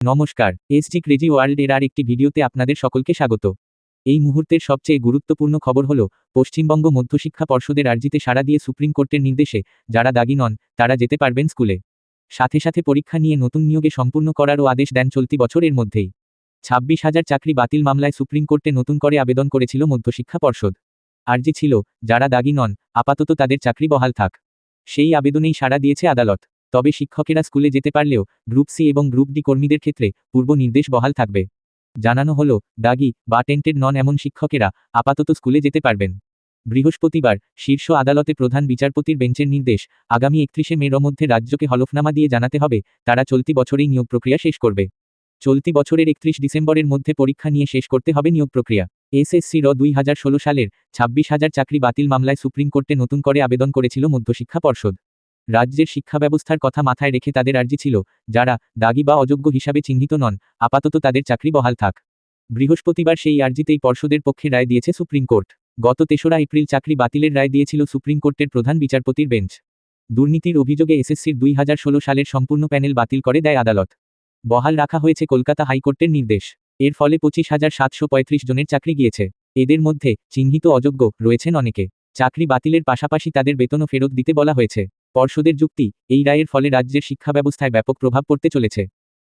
নমস্কার ST crazy world এর আর একটি ভিডিওতে আপনাদের সকলকে স্বাগত। এই মুহূর্তের সবচেয়ে গুরুত্বপূর্ণ খবর হল, পশ্চিমবঙ্গ মধ্যশিক্ষা পর্ষদের আর্জিতে সাড়া দিয়ে সুপ্রিম কোর্টের নির্দেশে যারা দাগি নন, তারা যেতে পারবেন স্কুলে। সাথে সাথে পরীক্ষা নিয়ে নতুন নিয়োগে সম্পূর্ণ করারও আদেশ দেন চলতি বছরের মধ্যেই। ছাব্বিশ হাজার চাকরি বাতিল মামলায় সুপ্রিম কোর্টে নতুন করে আবেদন করেছিল মধ্যশিক্ষা পর্ষদ। আর্জি ছিল, যারা দাগি নন, আপাতত তাদের চাকরি বহাল থাক। সেই আবেদনেই সাড়া দিয়েছে আদালত। তবে শিক্ষকেরা স্কুলে যেতে পারলেও গ্রুপ সি এবং গ্রুপ ডি কর্মীদের ক্ষেত্রে পূর্ব নির্দেশ বহাল থাকবে। জানানো হলো, দাগি বা টেন্টেড নন এমন শিক্ষকেরা আপাতত স্কুলে যেতে পারবেন। বৃহস্পতিবার শীর্ষ আদালতে প্রধান বিচারপতির বেঞ্চের নির্দেশ, আগামী একত্রিশে মের মধ্যে রাজ্যকে হলফনামা দিয়ে জানাতে হবে, তারা চলতি বছরেই নিয়োগ প্রক্রিয়া শেষ করবে। চলতি বছরের একত্রিশ ডিসেম্বরের মধ্যে পরীক্ষা নিয়ে শেষ করতে হবে নিয়োগ প্রক্রিয়া। এসএসসি র দুই হাজার ষোলো সালের ছাব্বিশ হাজার চাকরি বাতিল মামলায় সুপ্রিম কোর্টে নতুন করে আবেদন করেছিল মধ্যশিক্ষা পর্ষদ। রাজ্যের শিক্ষা ব্যবস্থার কথা মাথায় রেখে তাদের আর্জি ছিল, যারা দাগি বা অযোগ্য হিসাবে চিহ্নিত নন, আপাতত তাদের চাকরি বহাল থাক। বৃহস্পতিবার সেই আর্জিতেই পর্ষদের পক্ষে রায় দিয়েছে সুপ্রিম কোর্ট। গত তেসরা এপ্রিল চাকরি বাতিলের রায় দিয়েছিল সুপ্রিম কোর্টের প্রধান বিচারপতির বেঞ্চ। দুর্নীতির অভিযোগে এসএসসির দুই হাজার ষোলো সালের সম্পূর্ণ প্যানেল বাতিল করে দেয় আদালত। বহাল রাখা হয়েছে কলকাতা হাইকোর্টের নির্দেশ। এর ফলে পঁচিশ হাজার সাতশো পঁয়ত্রিশ জনের চাকরি গিয়েছে। এদের মধ্যে চিহ্নিত অযোগ্য রয়েছেন অনেকে। চাকরি বাতিলের পাশাপাশি তাদের বেতনও ফেরত দিতে বলা হয়েছে। পর্ষদের যুক্তি, এই রায়ের ফলে রাজ্যের শিক্ষা ব্যবস্থায় ব্যাপক প্রভাব পড়তে চলেছে।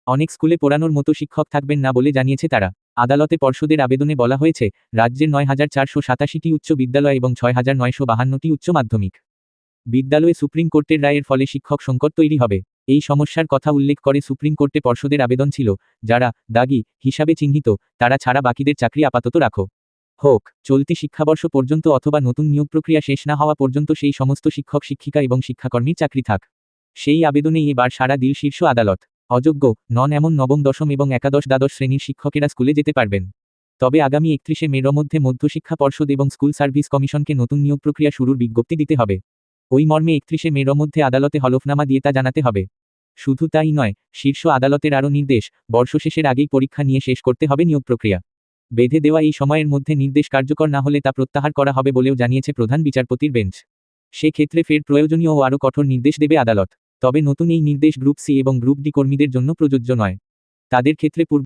অনেক স্কুলে পড়ানোর মতো শিক্ষক থাকবেন না বলে জানিয়েছে তারা। আদালতে পর্ষদের আবেদনে বলা হয়েছে, রাজ্যের নয় হাজার চারশো সাতাশিটি উচ্চ বিদ্যালয় এবং ছয় হাজার নয়শো বাহান্নটি উচ্চ মাধ্যমিক। বিদ্যালয়ে সুপ্রিম কোর্টের রায়ের ফলে শিক্ষক সংকট তৈরি হবে। এই সমস্যার কথা উল্লেখ করে সুপ্রিম কোর্টে পর্ষদের আবেদন ছিল, যারা দাগি, হিসাবে চিহ্নিত, তারা ছাড়া বাকিদের চাকরি আপাতত রাখো। হোক, চলতি শিক্ষাবর্ষ পর্যন্ত অথবা নতুন নিয়োগ প্রক্রিয়া শেষ না হওয়া পর্যন্ত সেই সমস্ত শিক্ষক, শিক্ষিকা এবং শিক্ষাকর্মীর চাকরি থাক। সেই আবেদনেই এবার সারা দিল শীর্ষ আদালত। অযোগ্য, নন এমন নবম, দশম এবং একাদশ, দ্বাদশ শ্রেণির শিক্ষকেরা স্কুলে যেতে পারবেন। তবে আগামী একত্রিশে মের মধ্যে মধ্যশিক্ষা পর্ষদ এবং স্কুল সার্ভিস কমিশনকে নতুন নিয়োগ প্রক্রিয়া শুরুর বিজ্ঞপ্তি দিতে হবে। ওই মর্মে একত্রিশে মের মধ্যে আদালতে হলফনামা দিয়ে তা জানাতে হবে। শুধু তাই নয়, শীর্ষ আদালতের আরও নির্দেশ, বর্ষশেষের আগেই পরীক্ষা নিয়ে শেষ করতে হবে নিয়োগ প্রক্রিয়া। বেঁধে দেওয়া এই সময়ের মধ্যে নির্দেশ কার্যকর না হলে তা প্রত্যাহার করা হবে বলেও জানিয়েছে প্রধান বিচারপতির বেঞ্চ। সেক্ষেত্রে ফের প্রয়োজনীয় ও আরও কঠোর নির্দেশ দেবে আদালত। তবে নতুন এই নির্দেশ গ্রুপ সি এবং গ্রুপ ডি কর্মীদের জন্য প্রযোজ্য নয়। তাদের ক্ষেত্রে পূর্ব